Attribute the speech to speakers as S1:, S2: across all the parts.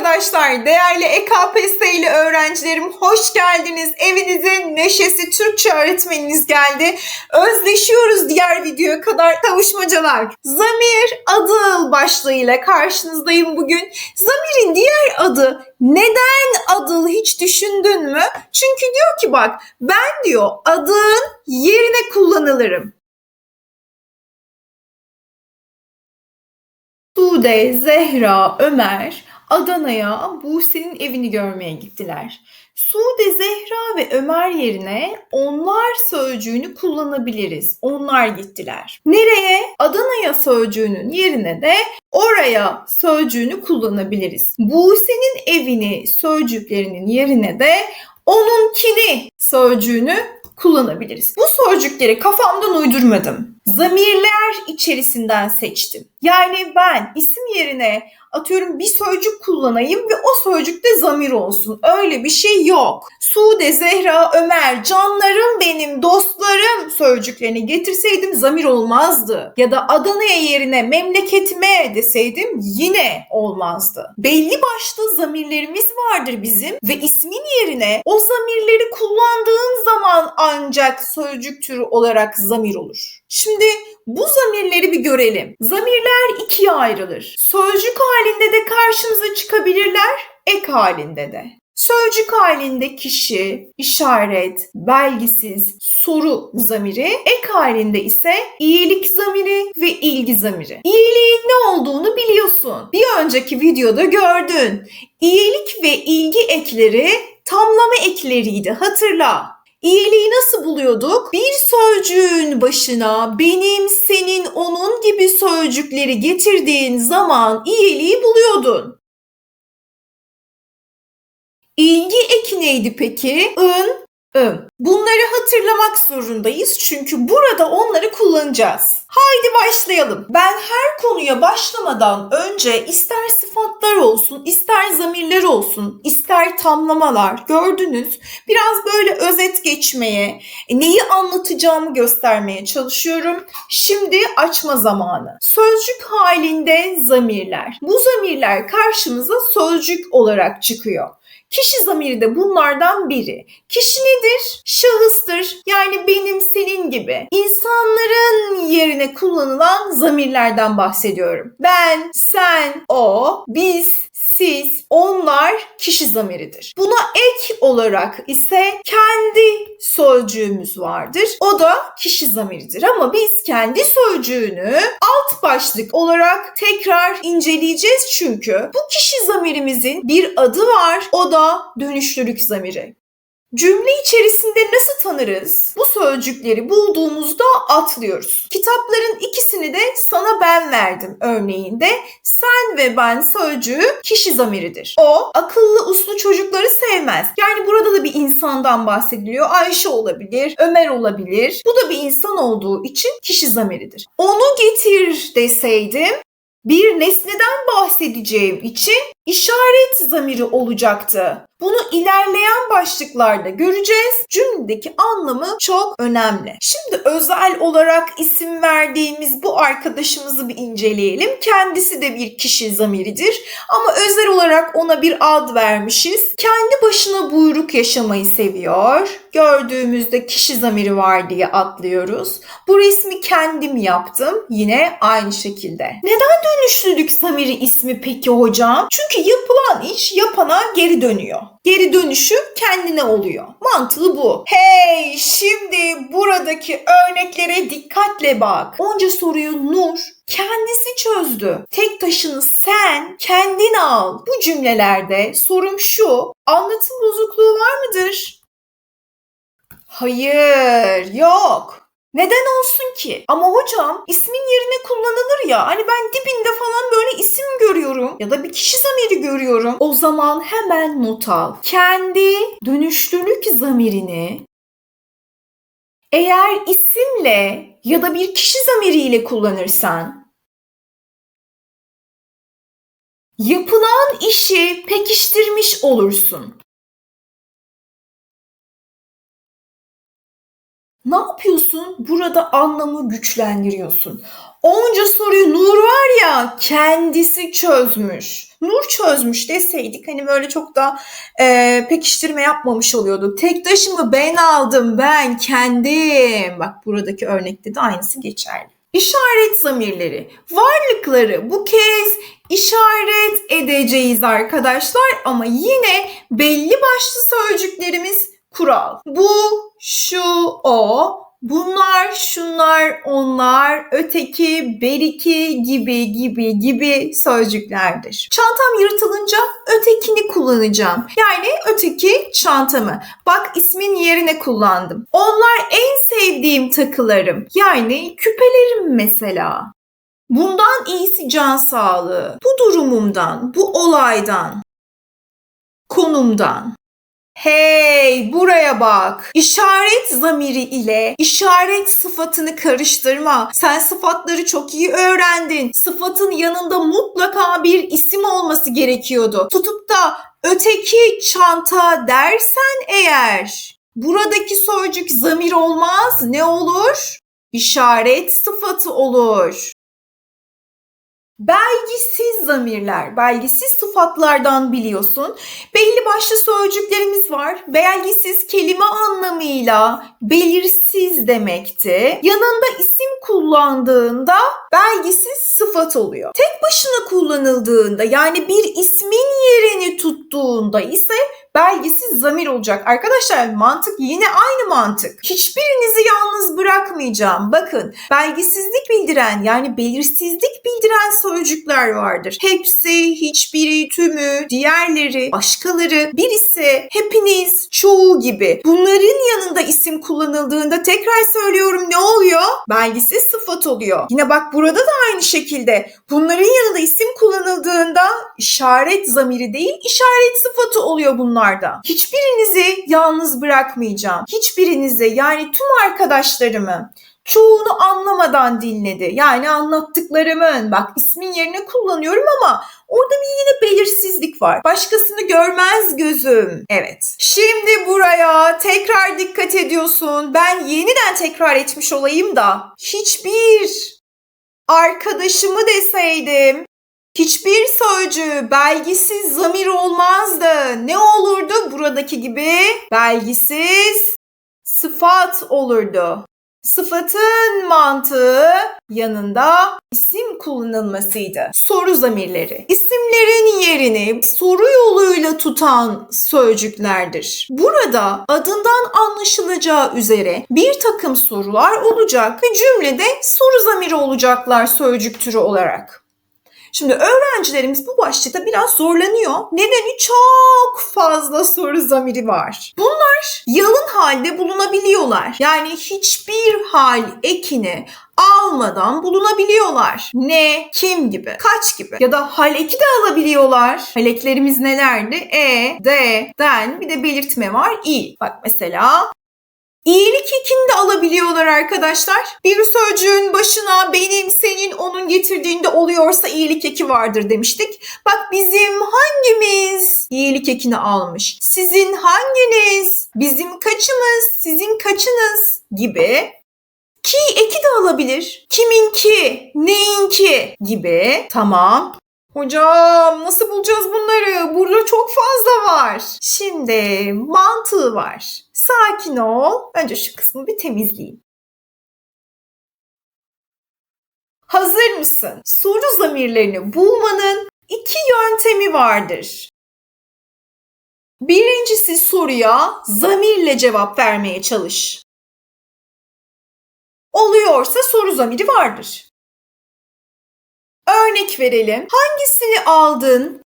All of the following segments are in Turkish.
S1: arkadaşlar, değerli EKPS'li öğrencilerim hoş geldiniz. Evinize neşesi Türkçe öğretmeniniz geldi. Özleşiyoruz diğer videoya kadar kavuşmacalar. Zamir adıl başlığıyla karşınızdayım bugün. Zamir'in diğer adı neden adıl hiç düşündün mü? Çünkü diyor ki bak ben diyor adın yerine kullanılırım. Sude, Zehra, Ömer Adana'ya Buse'nin evini görmeye gittiler. Sude, Zehra ve Ömer yerine onlar sözcüğünü kullanabiliriz. Onlar gittiler. Nereye? Adana'ya sözcüğünün yerine de oraya sözcüğünü kullanabiliriz. Buse'nin evini sözcüklerinin yerine de onunkini sözcüğünü kullanabiliriz. Bu sözcükleri kafamdan uydurmadım. Zamirler içerisinden seçtim. Yani ben isim yerine atıyorum bir sözcük kullanayım ve o sözcük de zamir olsun. Öyle bir şey yok. Sude, Zehra, Ömer, canlarım benim, dostlarım sözcüklerini getirseydim zamir olmazdı. Ya da Adana'ya yerine memleketime deseydim yine olmazdı. Belli başlı zamirlerimiz vardır bizim ve ismin yerine o zamirleri kullandığın zaman ancak sözcük türü olarak zamir olur. Şimdi bu zamirleri bir görelim. Zamirler ikiye ayrılır. Sözcük halinde de karşımıza çıkabilirler, ek halinde de. Sözcük halinde kişi, işaret, belgisiz, soru zamiri, ek halinde ise iyilik zamiri ve ilgi zamiri. İyiliğin ne olduğunu biliyorsun. Bir önceki videoda gördün. İyilik ve ilgi ekleri tamlama ekleriydi hatırla. İyiliği nasıl buluyorduk? Bir sözcüğün başına benim, senin, onun gibi sözcükleri getirdiğin zaman iyiliği buluyordun. İlgi eki neydi peki? ın, Bunları hatırlamak zorundayız çünkü burada onları kullanacağız. Haydi başlayalım. Ben her konuya başlamadan önce ister sıfatlar olsun, ister zamirler olsun, ister tamlamalar gördünüz. Biraz böyle özet geçmeye, e, neyi anlatacağımı göstermeye çalışıyorum. Şimdi açma zamanı. Sözcük halinde zamirler. Bu zamirler karşımıza sözcük olarak çıkıyor. Kişi zamiri de bunlardan biri. Kişi nedir? Şahıstır. Yani benim, senin gibi. İnsanların yerine kullanılan zamirlerden bahsediyorum. Ben, sen, o, biz, siz, onlar kişi zamiridir. Buna ek olarak ise kendi sözcüğümüz vardır. O da kişi zamiridir ama biz kendi sözcüğünü alt başlık olarak tekrar inceleyeceğiz çünkü bu kişi zamirimizin bir adı var. O da dönüşlülük zamiri. Cümle içerisinde nasıl tanırız? Bu sözcükleri bulduğumuzda atlıyoruz. Kitapların ikisini de sana ben verdim örneğinde. Sen ve ben sözcüğü kişi zamiridir. O akıllı uslu çocukları sevmez. Yani burada da bir insandan bahsediliyor. Ayşe olabilir, Ömer olabilir. Bu da bir insan olduğu için kişi zamiridir. Onu getir deseydim bir nesneden bahsedeceğim için işaret zamiri olacaktı. Bunu ilerleyen başlıklarda göreceğiz. Cümledeki anlamı çok önemli. Şimdi özel olarak isim verdiğimiz bu arkadaşımızı bir inceleyelim. Kendisi de bir kişi zamiridir ama özel olarak ona bir ad vermişiz. Kendi başına buyruk yaşamayı seviyor. Gördüğümüzde kişi zamiri var diye atlıyoruz. Bu resmi kendim yaptım. Yine aynı şekilde. Neden dönüşlülük zamiri ismi peki hocam? Çünkü yapılan iş yapana geri dönüyor. Geri dönüşü kendine oluyor. Mantığı bu. Hey şimdi buradaki örneklere dikkatle bak. Onca soruyu Nur kendisi çözdü. Tek taşını sen kendin al. Bu cümlelerde sorum şu. Anlatım bozukluğu var mıdır? Hayır, yok. Neden olsun ki? Ama hocam ismin yerine kullanılır ya. Hani ben dibinde falan böyle isim görüyorum ya da bir kişi zamiri görüyorum. O zaman hemen not al. Kendi dönüşlülük zamirini eğer isimle ya da bir kişi zamiriyle kullanırsan yapılan işi pekiştirmiş olursun. Ne yapıyorsun? Burada anlamı güçlendiriyorsun. Onca soruyu Nur var ya kendisi çözmüş. Nur çözmüş deseydik hani böyle çok da e, pekiştirme yapmamış oluyorduk. Tek taşımı ben aldım ben kendim. Bak buradaki örnekte de aynısı geçerli. İşaret zamirleri. Varlıkları bu kez işaret edeceğiz arkadaşlar ama yine belli başlı sözcüklerimiz kural. Bu, şu, o, bunlar, şunlar, onlar, öteki, beriki gibi gibi gibi sözcüklerdir. Çantam yırtılınca ötekini kullanacağım. Yani öteki çantamı. Bak ismin yerine kullandım. Onlar en sevdiğim takılarım. Yani küpelerim mesela. Bundan iyisi can sağlığı. Bu durumumdan, bu olaydan, konumdan. Hey buraya bak. İşaret zamiri ile işaret sıfatını karıştırma. Sen sıfatları çok iyi öğrendin. Sıfatın yanında mutlaka bir isim olması gerekiyordu. Tutup da öteki çanta dersen eğer buradaki sözcük zamir olmaz. Ne olur? İşaret sıfatı olur. Belgisiz zamirler, belgisiz sıfatlardan biliyorsun. Belli başlı sözcüklerimiz var. Belgisiz kelime anlamıyla belirsiz demekti. Yanında isim kullandığında belgisiz sıfat oluyor. Tek başına kullanıldığında yani bir ismin yerini tuttuğunda ise belgisiz zamir olacak. Arkadaşlar mantık yine aynı mantık. Hiçbirinizi yalnız bırakmayacağım. Bakın belgisizlik bildiren yani belirsizlik bildiren sözcükler vardır. Hepsi, hiçbiri, tümü, diğerleri, başkaları, birisi, hepiniz, çoğu gibi. Bunların yanında isim kullanıldığında tekrar söylüyorum ne oluyor? Belgisiz sıfat oluyor. Yine bak burada da aynı şekilde. Bunların yanında isim kullanıldığında işaret zamiri değil işaret sıfatı oluyor bunlarda. Hiçbirinizi yalnız bırakmayacağım. Hiçbirinizi yani tüm arkadaşlarımı çoğunu anlamadan dinledi. Yani anlattıklarımın bak ismin yerine kullanıyorum ama orada bir yine belirsizlik var. Arkasını görmez gözüm. Evet. Şimdi buraya tekrar dikkat ediyorsun. Ben yeniden tekrar etmiş olayım da hiçbir arkadaşımı deseydim Hiçbir sözcüğü belgisiz zamir olmazdı. Ne olurdu buradaki gibi? Belgisiz sıfat olurdu. Sıfatın mantığı yanında isim kullanılmasıydı. Soru zamirleri. İsimlerin yerini soru yoluyla tutan sözcüklerdir. Burada adından anlaşılacağı üzere bir takım sorular olacak ve cümlede soru zamiri olacaklar sözcük türü olarak. Şimdi öğrencilerimiz bu başlıkta biraz zorlanıyor. Nedeni çok fazla soru zamiri var. Bunlar yalın halde bulunabiliyorlar. Yani hiçbir hal ekini almadan bulunabiliyorlar. Ne, kim gibi, kaç gibi ya da hal eki de alabiliyorlar. Hal eklerimiz nelerdi? E, de, den bir de belirtme var i. Bak mesela İyilik ekini de alabiliyorlar arkadaşlar. Bir sözcüğün başına benim, senin, onun getirdiğinde oluyorsa iyilik eki vardır demiştik. Bak bizim hangimiz iyilik ekini almış? Sizin hanginiz? Bizim kaçımız? Sizin kaçınız? Gibi ki eki de alabilir. Kiminki, neyinki gibi. Tamam. Hocam nasıl bulacağız bunları? Burada çok fazla var. Şimdi mantığı var. Sakin ol. Önce şu kısmı bir temizleyeyim. Hazır mısın? Soru zamirlerini bulmanın iki yöntemi vardır. Birincisi soruya zamirle cevap vermeye çalış. Oluyorsa soru zamiri vardır. Örnek verelim. Hangisini aldın?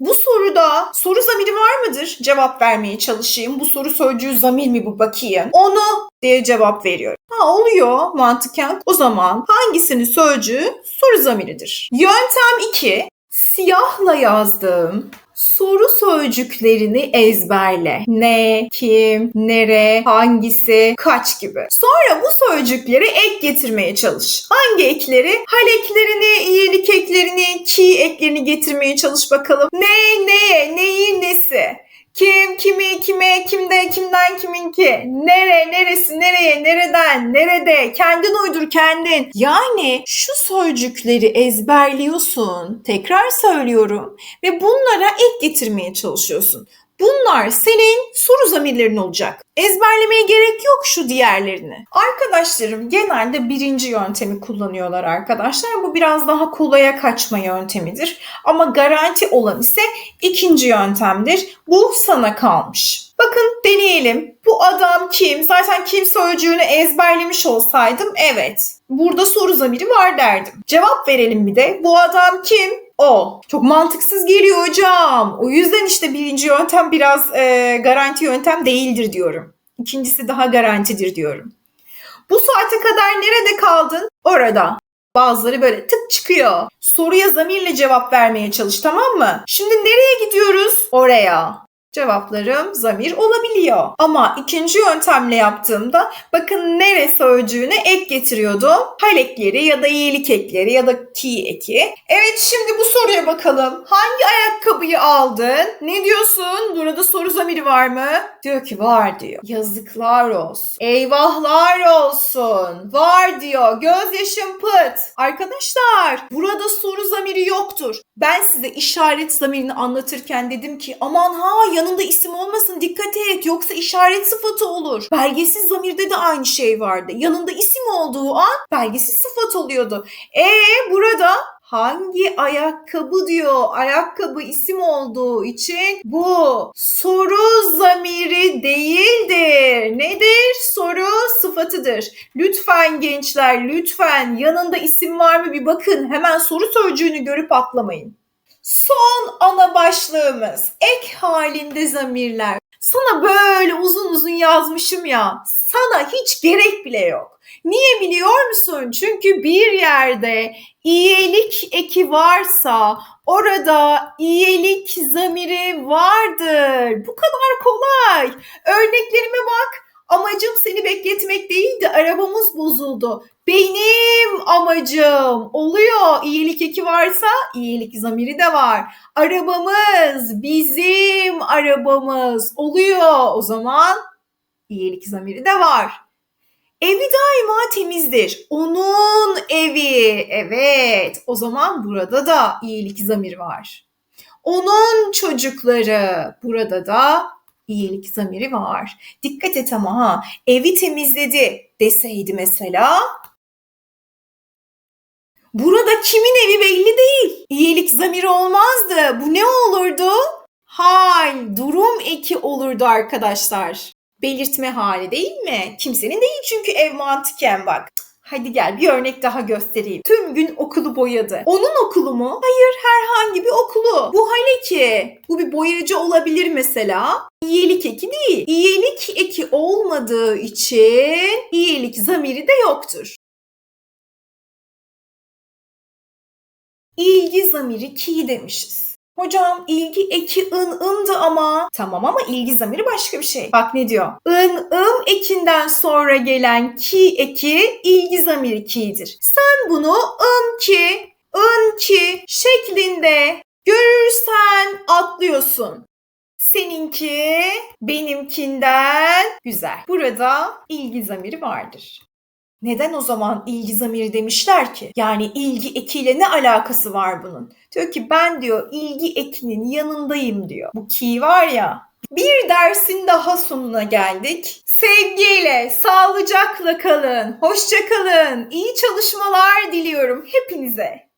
S1: Bu soruda soru zamiri var mıdır? Cevap vermeye çalışayım. Bu soru sözcüğü zamir mi bu bakayım. Onu diye cevap veriyorum. Ha oluyor mantıken. O zaman hangisinin sözcüğü soru zamiridir? Yöntem 2. Siyahla yazdığım soru sözcüklerini ezberle. Ne, kim, nere, hangisi, kaç gibi. Sonra bu sözcükleri ek getirmeye çalış. Hangi ekleri? Hal eklerini, iyilik eklerini, ki eklerini getirmeye çalış bakalım. Ne, neye, neyi, nesi. Kim, kimi, kime, kimde, kimden, kiminki. Nere, neresi, nereye, nereden, nerede. Kendin uydur kendin. Yani şu sözcükleri ezberliyorsun. Tekrar söylüyorum. Ve bunlara ek getirmeye çalışıyorsun. Bunlar senin soru zamirlerin olacak. Ezberlemeye gerek yok şu diğerlerini. Arkadaşlarım genelde birinci yöntemi kullanıyorlar arkadaşlar. Bu biraz daha kolaya kaçma yöntemidir. Ama garanti olan ise ikinci yöntemdir. Bu sana kalmış. Bakın deneyelim. Bu adam kim? Zaten kim sözcüğünü ezberlemiş olsaydım evet. Burada soru zamiri var derdim. Cevap verelim bir de. Bu adam kim? O. Çok mantıksız geliyor hocam. O yüzden işte birinci yöntem biraz e, garanti yöntem değildir diyorum. İkincisi daha garantidir diyorum. Bu saate kadar nerede kaldın? Orada. Bazıları böyle tık çıkıyor. Soruya zamirle cevap vermeye çalış tamam mı? Şimdi nereye gidiyoruz? Oraya. Cevaplarım zamir olabiliyor. Ama ikinci yöntemle yaptığımda bakın nere sözcüğüne ek getiriyordum. Hal ekleri ya da iyilik ekleri ya da ki eki. Evet şimdi bu soruya bakalım. Hangi ayakkabıyı aldın? Ne diyorsun? Burada soru zamiri var mı? Diyor ki var diyor. Yazıklar olsun. Eyvahlar olsun. Var diyor. Gözyaşım pıt. Arkadaşlar burada soru zamiri yoktur. Ben size işaret zamirini anlatırken dedim ki aman ha yanında isim olmasın dikkat et yoksa işaret sıfatı olur. Belgesiz zamirde de aynı şey vardı. Yanında isim olduğu an belgesiz sıfat oluyordu. E burada hangi ayakkabı diyor. Ayakkabı isim olduğu için bu soru zamiri değildir. Nedir? Soru sıfatıdır. Lütfen gençler lütfen yanında isim var mı bir bakın. Hemen soru sözcüğünü görüp atlamayın. Son ana başlığımız ek halinde zamirler. Sana böyle uzun uzun yazmışım ya. Sana hiç gerek bile yok. Niye biliyor musun? Çünkü bir yerde iyilik eki varsa orada iyilik zamiri vardır. Bu kadar kolay. Örneklerime bak. Amacım seni bekletmek değildi. Arabamız bozuldu. Benim amacım oluyor. İyilik eki varsa iyilik zamiri de var. Arabamız bizim arabamız oluyor. O zaman iyilik zamiri de var. Evi daima temizdir. Onun evi. Evet. O zaman burada da iyilik zamiri var. Onun çocukları. Burada da iyilik zamiri var. Dikkat et ama ha. Evi temizledi deseydi mesela. Burada kimin evi belli değil. İyilik zamiri olmazdı. Bu ne olurdu? Hal, durum eki olurdu arkadaşlar. Belirtme hali değil mi? Kimsenin değil çünkü ev mantıken bak. Hadi gel bir örnek daha göstereyim. Tüm gün okulu boyadı. Onun okulu mu? Hayır herhangi bir okulu. Bu hal eki. Bu bir boyacı olabilir mesela. İyilik eki değil. İyilik eki olmadığı için iyilik zamiri de yoktur. İlgi zamiri ki demişiz. Hocam ilgi eki ın ındı ama. Tamam ama ilgi zamiri başka bir şey. Bak ne diyor? ın ım ekinden sonra gelen ki eki ilgi zamiri ki'dir. Sen bunu ın ki, ın ki şeklinde görürsen atlıyorsun. Seninki benimkinden güzel. Burada ilgi zamiri vardır. Neden o zaman ilgi zamiri demişler ki? Yani ilgi ekiyle ne alakası var bunun? Diyor ki ben diyor ilgi ekinin yanındayım diyor. Bu ki var ya. Bir dersin daha sonuna geldik. Sevgiyle, sağlıcakla kalın, hoşça kalın, iyi çalışmalar diliyorum hepinize.